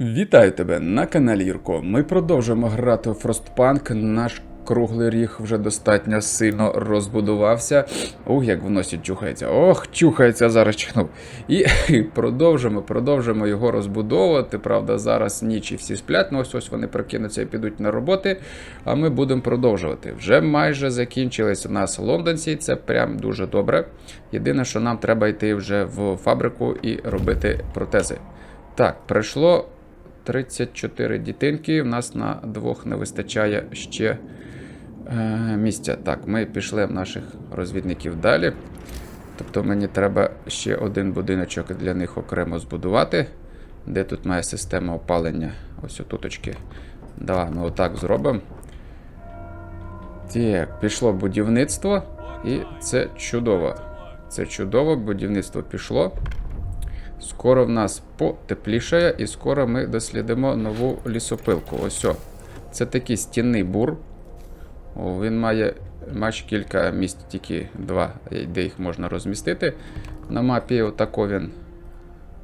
Вітаю тебе на каналі Юрко. Ми продовжуємо грати у Frostpunk. Наш круглий ріг вже достатньо сильно розбудувався. Ух, як в носі чухається. Ох, чухається, зараз чихнув. І продовжимо, продовжимо його розбудовувати. Правда, зараз ніч і всі сплять. Ну ось ось вони прокинуться і підуть на роботи. А ми будемо продовжувати. Вже майже закінчились у нас лондонці. Це прям дуже добре. Єдине, що нам треба йти вже в фабрику і робити протези. Так, пройшло 34 дітинки. У нас на двох не вистачає ще е, місця. Так, ми пішли в наших розвідників далі. Тобто мені треба ще один будиночок для них окремо збудувати. Де тут має система опалення? Ось отуточки. Давай ми отак зробимо. Так, пішло будівництво. І це чудово. Це чудово, будівництво пішло. Скоро в нас потеплішає, і скоро ми дослідимо нову лісопилку. Ось. о. Це такий стінний бур. О, він має майже кілька місць, тільки два, де їх можна розмістити. На мапі отако він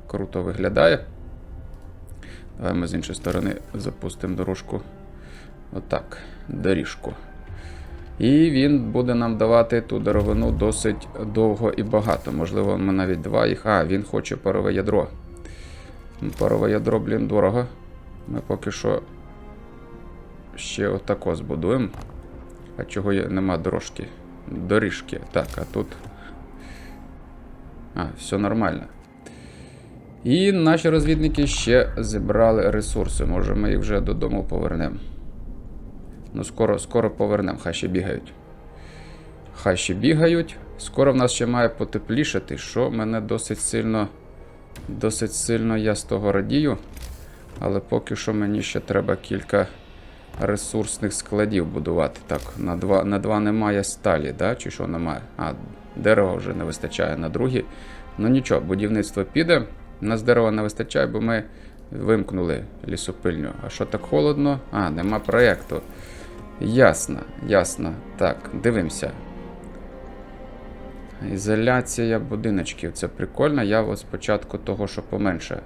круто виглядає. Давай ми з іншої сторони запустимо дорожку. Отак, доріжку. І він буде нам давати ту деревину досить довго і багато. Можливо, ми навіть два їх. А, він хоче парове ядро. Парове ядро, блін, дорого. Ми поки що ще отако збудуємо. А чого є, нема дорожки? Доріжки. Так, а тут. А, все нормально. І наші розвідники ще зібрали ресурси. Може, ми їх вже додому повернемо. Ну, скоро, скоро повернемо, хай ще бігають. Хай ще бігають. Скоро в нас ще має потеплішати, що мене досить сильно. Досить сильно я з того радію. Але поки що мені ще треба кілька ресурсних складів будувати. Так, на два на два немає сталі, да? чи що немає? А, дерева вже не вистачає на другі. Ну нічого, будівництво піде. Нас дерева не вистачає, бо ми вимкнули лісопильню. А що так холодно? А, нема проєкту. Ясно, ясно. Так, дивимося. Ізоляція будиночків. Це прикольно. Я от спочатку того, що поменше.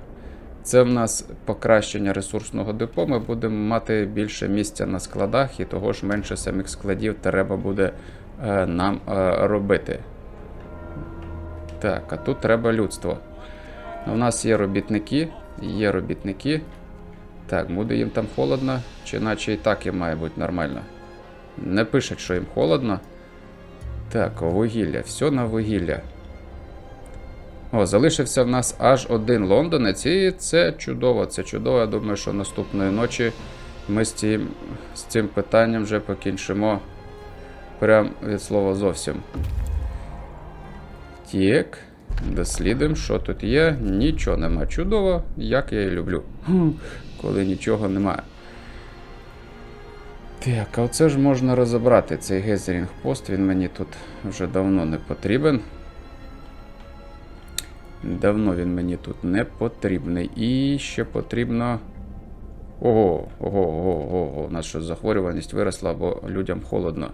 Це в нас покращення ресурсного депо. Ми будемо мати більше місця на складах, і того ж менше самих складів треба буде е, нам е, робити. Так, а тут треба людство. У нас є робітники. Є робітники. Так, буде їм там холодно, чи наче і так їм має бути нормально. Не пишуть, що їм холодно. Так, вугілля, все на вугілля. О, залишився в нас аж один лондонець, і це чудово, це чудово. Я думаю, що наступної ночі ми з цим, з цим питанням вже покінчимо прям від слова зовсім. Так, дослідимо, що тут є. Нічого нема. Чудово, як я і люблю. Коли нічого немає. Так, а оце ж можна розібрати цей гезерінг пост, він мені тут вже давно не потрібен. Давно він мені тут не потрібний. І ще потрібно. Ого, ого, ого, ого, у нас щось захворюваність виросла, бо людям холодно.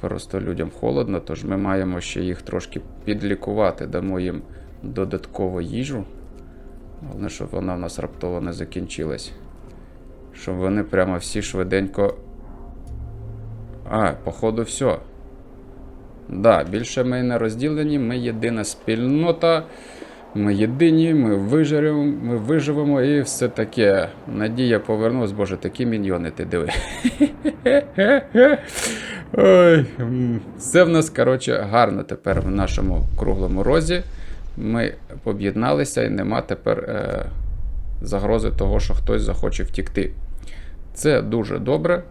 Просто людям холодно, тож ми маємо ще їх трошки підлікувати, дамо їм додаткову їжу. Головне, щоб вона в нас раптово не закінчилась. Щоб вони прямо всі швиденько. А, походу, все. Да, більше ми не розділені, ми єдина спільнота. Ми єдині, ми виживемо, ми виживемо і все таке. Надія повернулась, боже, такі міньйони ти диви. Ой, Все в нас, коротше, гарно тепер в нашому круглому розі. Ми об'єдналися і нема тепер е, загрози того, що хтось захоче втікти. Це дуже добре,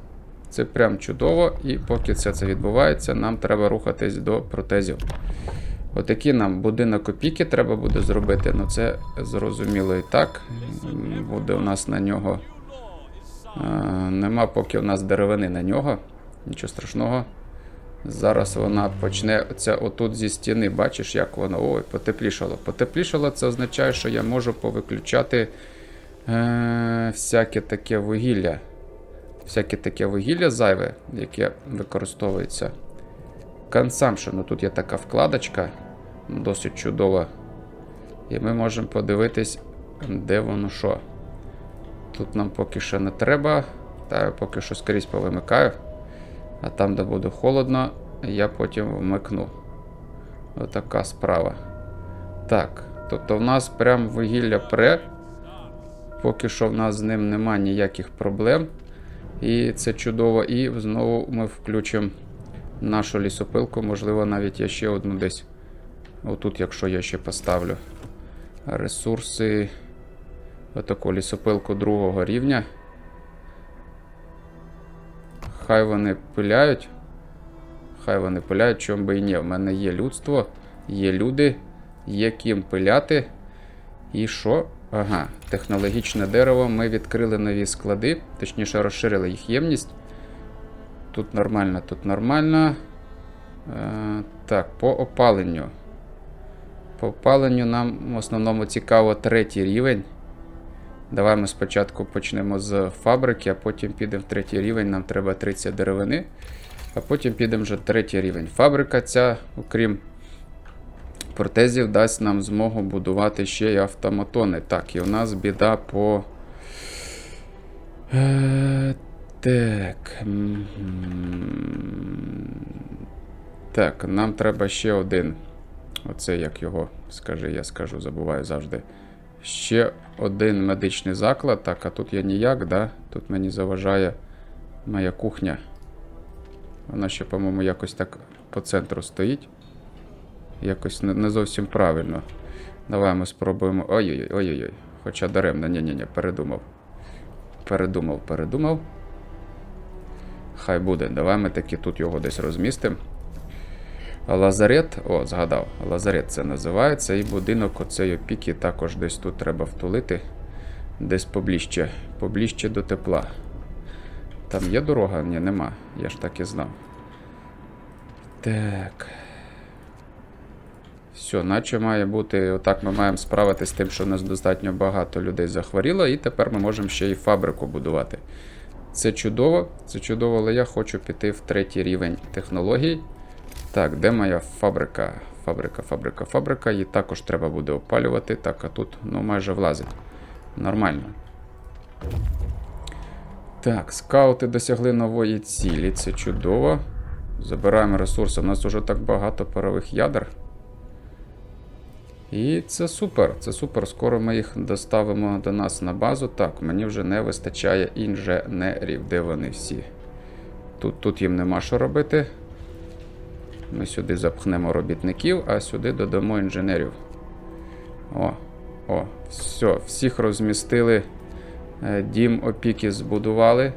це прям чудово, і поки це, це відбувається, нам треба рухатись до протезів. Отакі нам будинок опіки треба буде зробити. Ну це зрозуміло і так. Буде у нас на нього. е, Нема поки у нас деревини на нього. Нічого страшного. Зараз вона почне оце отут зі стіни. Бачиш, як воно. Ой, потеплішало. Потеплішало, це означає, що я можу повиключати е, всяке таке вугілля. Всяке таке вугілля зайве, яке використовується. Consumption. Ну, Тут є така вкладочка, досить чудова. І ми можемо подивитись, де воно що. Тут нам поки що не треба. Та я поки що скрізь повимикаю. А там, де буде холодно, я потім вмикну. Отака справа. Так, тобто в нас прям вугілля пре. Поки що в нас з ним нема ніяких проблем. І це чудово. І знову ми включимо нашу лісопилку. Можливо, навіть я ще одну десь. Отут, якщо я ще поставлю. Ресурси. Отаку лісопилку другого рівня. Хай вони пиляють. Хай вони пиляють, чому би і ні. В мене є людство, є люди, є ким пиляти. І що? Ага, технологічне дерево. Ми відкрили нові склади, точніше, розширили їх ємність. Тут нормально, тут нормально. Е, так, по опаленню. По опаленню нам в основному цікаво третій рівень. Давай ми спочатку почнемо з фабрики, а потім підемо в третій рівень. Нам треба 30 деревини. А потім підемо вже третій рівень. Фабрика ця, окрім протезів, дасть нам змогу будувати ще й автоматони. Так, і у нас біда по. Е, так. Так, нам треба ще один. Оце як його, скажи, я скажу, забуваю завжди. Ще один медичний заклад. Так, а тут я ніяк, да? Тут мені заважає моя кухня. Вона ще, по-моєму, якось так по центру стоїть. Якось не, зовсім правильно. Давай ми спробуємо. Ой-ой-ой, ой-ой-ой. Хоча даремно, ні-ні-ні, передумав. Передумав, передумав. Хай буде. Давай ми таки тут його десь розмістимо. Лазарет, о, згадав, лазарет це називається. І будинок оцей опіки також десь тут треба втулити. Десь поближче, поближче до тепла. Там є дорога? Ні, нема. Я ж так і знав. Так. Все, наче має бути. Отак ми маємо справитися з тим, що у нас достатньо багато людей захворіло, і тепер ми можемо ще й фабрику будувати. Це чудово, це чудово, але я хочу піти в третій рівень технологій. Так, де моя фабрика? Фабрика, фабрика, фабрика. Її також треба буде опалювати. Так, а тут ну, майже влазить. Нормально. Так, скаути досягли нової цілі. Це чудово. Забираємо ресурси. У нас вже так багато парових ядер. І це супер. Це супер. Скоро ми їх доставимо до нас на базу. Так, мені вже не вистачає інженерів. Де вони всі? Тут, тут їм нема що робити. Ми сюди запхнемо робітників, а сюди додамо інженерів. О, о, все, всіх розмістили. Е, Дім опіки збудували.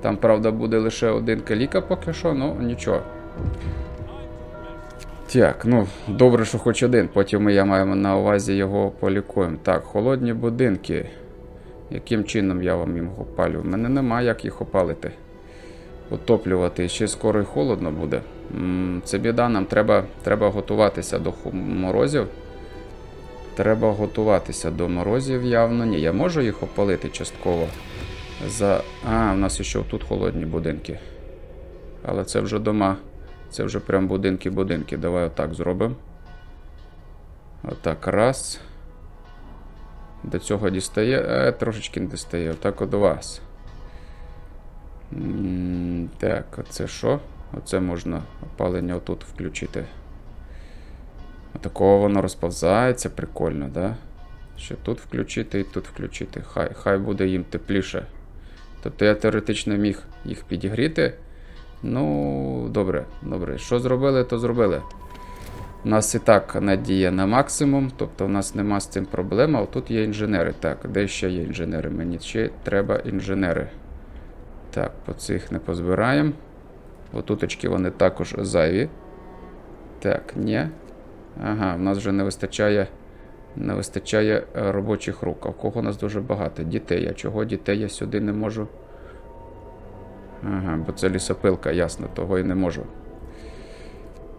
Там, правда, буде лише один каліка поки що, ну нічого. Так, ну, добре, що хоч один. Потім ми я маємо на увазі його полікуємо. Так, холодні будинки. Яким чином я вам їх опалю? У мене немає як їх опалити. Отоплювати. Ще скоро і холодно буде. Це біда, нам треба, треба готуватися до морозів. Треба готуватися до морозів явно. Ні, я можу їх опалити частково. За... А, у нас ще тут холодні будинки. Але це вже дома. Це вже прям будинки-будинки. Давай отак зробимо. Отак, раз. До цього дістає. Е, трошечки не дістає. Отак от вас. Так, оце що? Оце можна опалення отут включити. Отакого воно розповзається, прикольно, да? Ще тут включити і тут включити. Хай, хай буде їм тепліше. Тобто я теоретично міг їх підігріти. Ну, добре, добре. Що зробили, то зробили. У нас і так надія на максимум, тобто у нас нема з цим проблем, а тут є інженери. Так, де ще є інженери? Мені ще треба інженери. Так, по цих не позбираємо. Отуточки вони також зайві. Так, ні. Ага, в нас вже не вистачає. Не вистачає е, робочих рук. А в кого у нас дуже багато? Дітей. А чого дітей я сюди не можу? Ага, бо це лісопилка, ясно, того і не можу.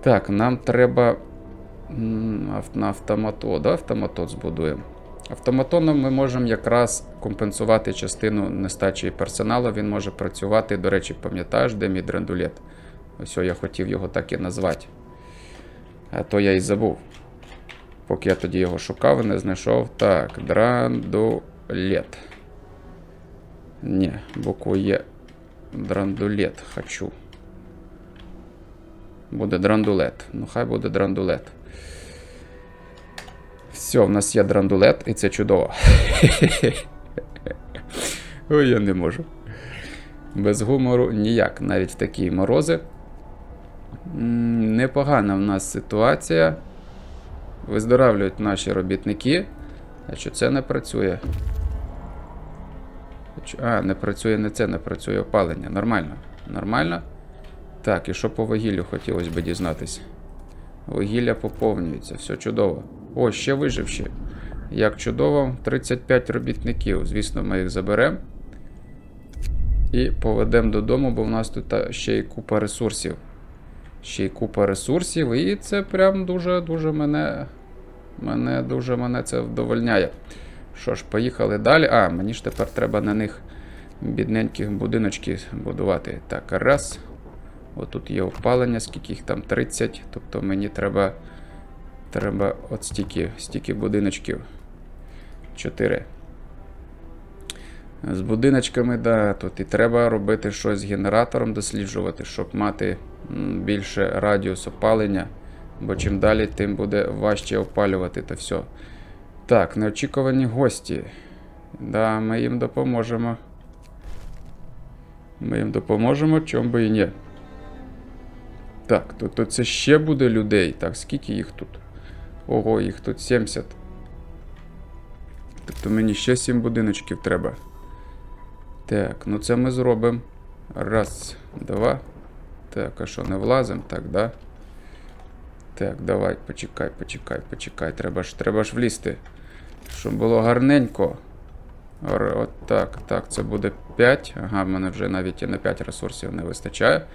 Так, нам треба на автоматод. Да, автоматод збудуємо. Автоматоном ми можемо якраз компенсувати частину нестачі персоналу. Він може працювати. До речі, пам'ятаєш, де мій драндулет? Ось я хотів його так і назвати. А то я і забув. Поки я тоді його шукав і не знайшов. Так, драндулет. Ні, букву Є. Драндулет хочу. Буде драндулет. Ну, хай буде драндулет. Все, в нас є драндулет, і це чудово. Ой, я не можу. Без гумору ніяк, навіть в такі морози. Непогана в нас ситуація. Виздоравлюють наші робітники. А що це не працює? А, не працює не це, не працює опалення. Нормально. Нормально. Так, і що по вугіллю хотілося б дізнатися. Вугілля поповнюється, все чудово. О, ще виживші. Як чудово, 35 робітників. Звісно, ми їх заберемо. І поведемо додому, бо в нас тут ще й купа ресурсів. Ще й купа ресурсів, і це прям дуже-дуже мене. Мене дуже мене це вдовольняє. Що ж, поїхали далі. А, мені ж тепер треба на них бідненьких будиночки будувати. Так, раз. Отут є опалення, скільки їх там 30. Тобто мені треба. Треба от стільки, стільки будиночків. 4. З будиночками, да, тут і треба робити щось з генератором, досліджувати, щоб мати більше радіус опалення. Бо чим далі, тим буде важче опалювати та все. Так, неочікувані гості. Да, ми їм допоможемо. Ми їм допоможемо, чому би і ні. Так, то, то це ще буде людей. Так, скільки їх тут? Ого, їх тут 70. Тобто мені ще 7 будиночків треба. Так, ну це ми зробимо. Раз, два. Так, а що, не влазимо? Так, да? Так, давай, почекай, почекай, почекай. Треба ж, треба ж влізти. Щоб було гарненько. От так, так, це буде 5. Ага, в мене вже навіть і на 5 ресурсів не вистачає.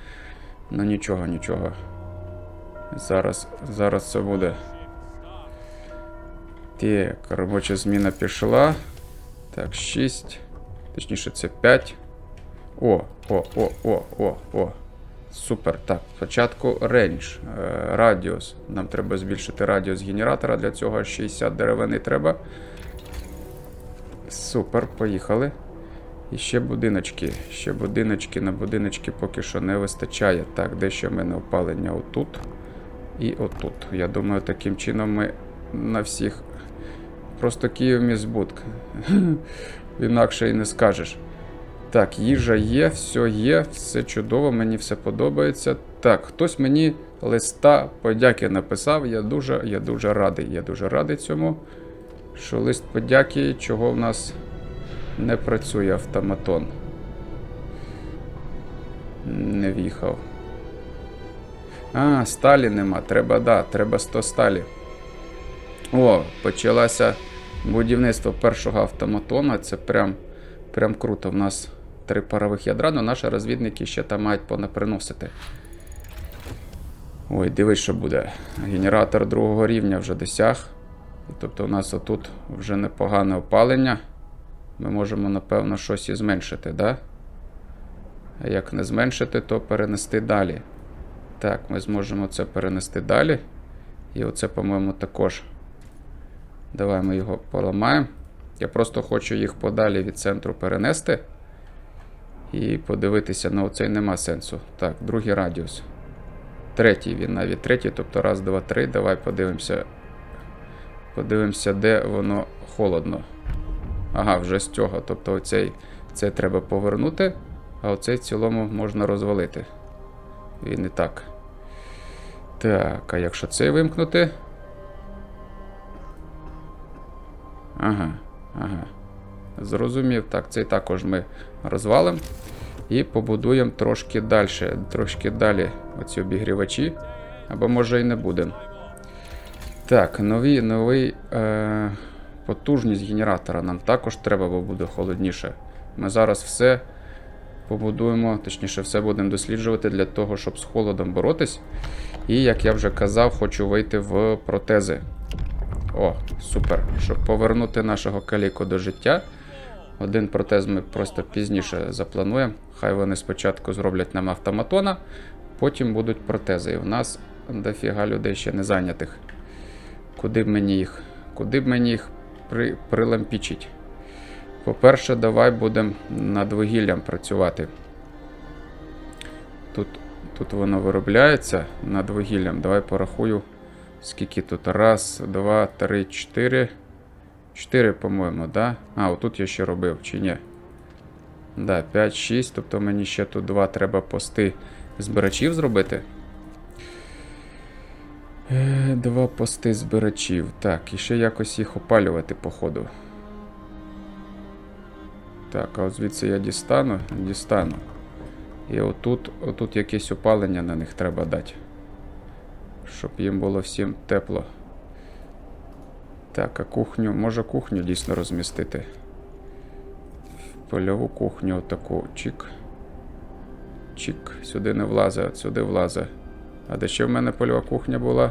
Ну нічого, нічого. Зараз, зараз це буде. Так, робоча зміна пішла. Так, 6. Точніше, це 5. О, о, о, о, о, о. Супер. Так, спочатку рейндж, е, радіус. Нам треба збільшити радіус генератора. Для цього 60 деревини треба. Супер, поїхали. І ще будиночки. Ще будиночки на будиночки поки що не вистачає. Так, дещо в мене опалення отут. І отут. Я думаю, таким чином ми на всіх. Просто Київ мізбудк. Інакше і не скажеш. Так, їжа є, все є, все чудово, мені все подобається. Так, хтось мені листа подяки написав. Я дуже, я дуже радий. Я дуже радий цьому. Що лист подяки, чого в нас не працює автоматон. Не в'їхав. А, сталі нема. Треба, да, треба 100 сталі. О, почалося будівництво першого автоматона. Це прям, прям круто. В нас три парових ядра, але наші розвідники ще там мають понаприносити. Ой, дивись, що буде. Генератор другого рівня вже досяг. Тобто у нас отут вже непогане опалення. Ми можемо, напевно, щось і зменшити, да? А як не зменшити, то перенести далі. Так, ми зможемо це перенести далі. І оце, по-моєму, також. Давай ми його поламаємо. Я просто хочу їх подалі від центру перенести. І подивитися, на оцей нема сенсу. Так, другий радіус. Третій він навіть третій, тобто раз, два, три. Давай подивимося. Подивимося, де воно холодно. Ага, вже з цього. Тобто оцей це треба повернути, а оцей в цілому можна розвалити. Він і так. Так, а якщо цей вимкнути. Ага, ага. Зрозумів, так, цей також ми розвалимо. І побудуємо трошки далі, трошки далі оці обігрівачі. Або може і не будемо. Так, нові, новий е, потужність генератора нам також треба, бо буде холодніше. Ми зараз все побудуємо, точніше, все будемо досліджувати для того, щоб з холодом боротись. І, як я вже казав, хочу вийти в протези. О, супер. Щоб повернути нашого каліку до життя. Один протез ми просто пізніше заплануємо. Хай вони спочатку зроблять нам автоматона, потім будуть протези. І в нас дофіга людей ще не зайнятих. Куди б мені їх? Куди б мені їх при, прилампічить? По-перше, давай будемо над вугіллям працювати. Тут, тут воно виробляється над вугіллям. Давай порахую. Скільки тут? Раз, два, три, чотири. Чотири, по-моєму, да? А, отут я ще робив, чи ні? Да, 5, 6. Тобто мені ще тут два треба пости збирачів зробити. Е, Два пости збирачів. Так, і ще якось їх опалювати, походу. Так, а от звідси я дістану, дістану. І отут, отут якесь опалення на них треба дати. Щоб їм було всім тепло. Так, а кухню, може кухню дійсно розмістити. Польову кухню отаку. Чик. Чик. Сюди не от сюди влазить. А де ще в мене польова кухня була?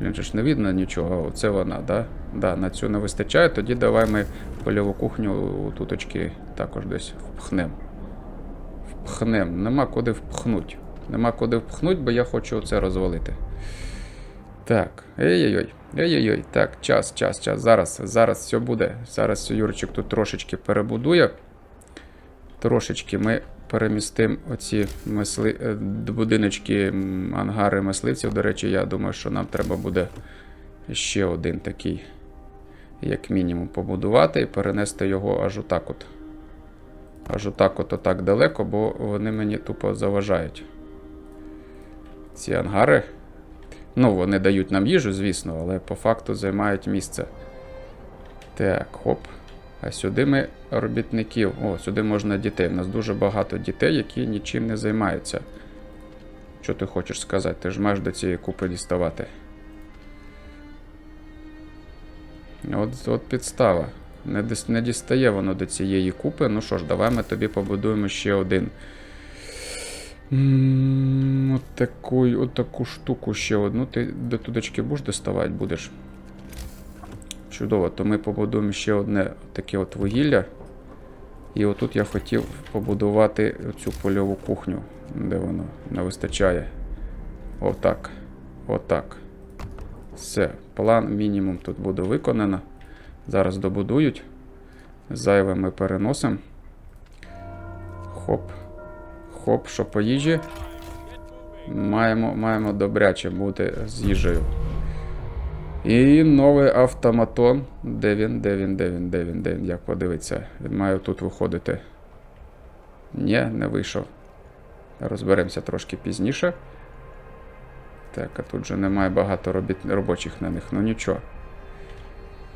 Блін, ж не видно нічого. Оце вона, да? Да, на цю не вистачає. Тоді давай ми польову кухню у туточки також десь впхнем. Впхнем. Нема куди впхнуть. Нема куди впхнуть, бо я хочу це розвалити. Так, ей-ой-ой, ей-ой-ой. Так, час, час, час. Зараз, зараз все буде. Зараз Юрчик тут трошечки перебудує. Трошечки ми перемістимо оці мисли... е, будиночки, ангари мисливців. До речі, я думаю, що нам треба буде ще один такий, як мінімум, побудувати і перенести його аж отак от. Аж отак от отак далеко, бо вони мені тупо заважають. Ці ангари. Ну, вони дають нам їжу, звісно, але по факту займають місце. Так, хоп. А сюди ми робітників. О, сюди можна дітей. У нас дуже багато дітей, які нічим не займаються. Що ти хочеш сказати? Ти ж маєш до цієї купи діставати. От, от підстава. Не, дістає воно до цієї купи. Ну що ж, давай ми тобі побудуємо ще один. М, От таку, от таку штуку ще одну. Ти до тудочки будеш доставати будеш. Чудово, то ми побудуємо ще одне таке от вугілля. І отут я хотів побудувати цю польову кухню, де воно не вистачає. Отак. Отак. Все. План мінімум тут буде виконано. Зараз добудують. Зайве ми переносимо. Хоп. Хоп, що по їжі. Маємо, маємо добряче бути з їжею. І новий автоматон. Де він? Де він? Де він? Де він? Де він? Як подивиться? Він має тут виходити. Ні, не вийшов. Розберемося трошки пізніше. Так, а тут же немає багато робіт... робочих на них. Ну нічого.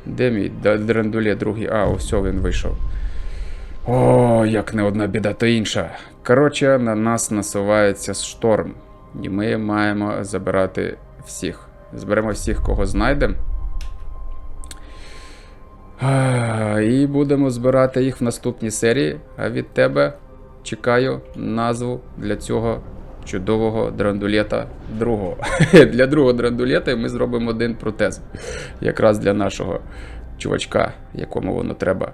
Де мій Д- драндулє другий? А, ось він вийшов. О, як не одна біда, то інша. Коротше, на нас насувається шторм. І ми маємо забирати всіх. Зберемо всіх, кого знайдемо. І будемо збирати їх в наступній серії. А від тебе чекаю назву для цього чудового драндулета другого. для другого драндулета ми зробимо один протез. Якраз для нашого чувачка, якому воно треба.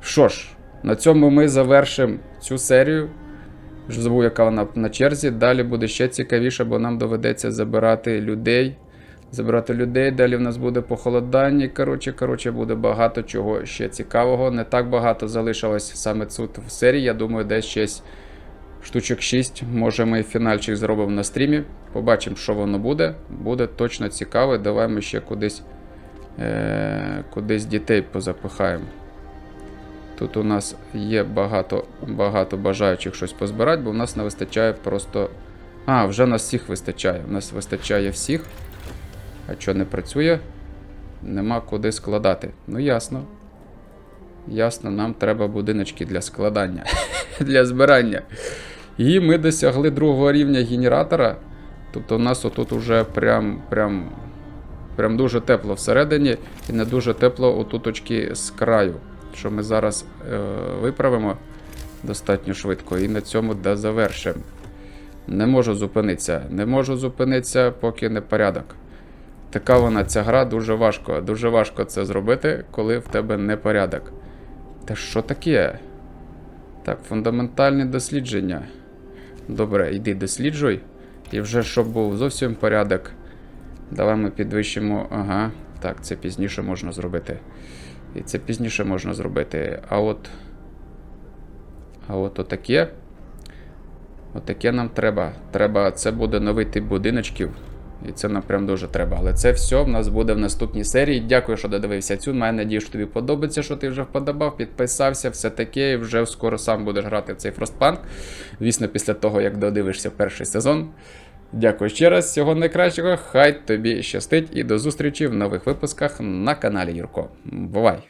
Що ж, на цьому ми завершимо цю серію. Вже забув, яка вона на черзі. Далі буде ще цікавіше, бо нам доведеться забирати людей. Забирати людей, далі в нас буде похолодання. Коротше, коротше, буде багато чого ще цікавого. Не так багато залишилось саме тут в серії. Я думаю, десь щось штучок 6. Може, ми фінальчик зробимо на стрімі. Побачимо, що воно буде. Буде точно цікаво. Давай ми ще кудись, е- кудись дітей позапихаємо. Тут у нас є багато, багато бажаючих щось позбирати, бо в нас не вистачає просто. А, вже нас всіх вистачає. У нас вистачає всіх. А що не працює? Нема куди складати. Ну ясно. Ясно, нам треба будиночки для складання, для збирання. І ми досягли другого рівня генератора. Тобто у нас отут уже прям, прям, прям дуже тепло всередині і не дуже тепло отуточки з краю. Що ми зараз е, виправимо достатньо швидко і на цьому да завершимо. Не можу зупинитися. Не можу зупинитися, поки не порядок. Така вона ця гра дуже важко. Дуже важко це зробити, коли в тебе непорядок. Та що таке? Так, фундаментальні дослідження. Добре, йди досліджуй. І вже щоб був зовсім порядок. Давай ми підвищимо. Ага. Так, це пізніше можна зробити. І це пізніше можна зробити. А от. А от отаке. Отаке нам треба. Треба. Це буде новий тип будиночків. І це нам прям дуже треба. Але це все в нас буде в наступній серії. Дякую, що додивився цю. Маю надію, що тобі подобається, що ти вже вподобав, підписався, все таке, і вже скоро сам будеш грати в цей Frostpunk. Звісно, після того, як додивишся перший сезон. Дякую ще раз, всього найкращого. Хай тобі щастить і до зустрічі в нових випусках на каналі Юрко. Бувай!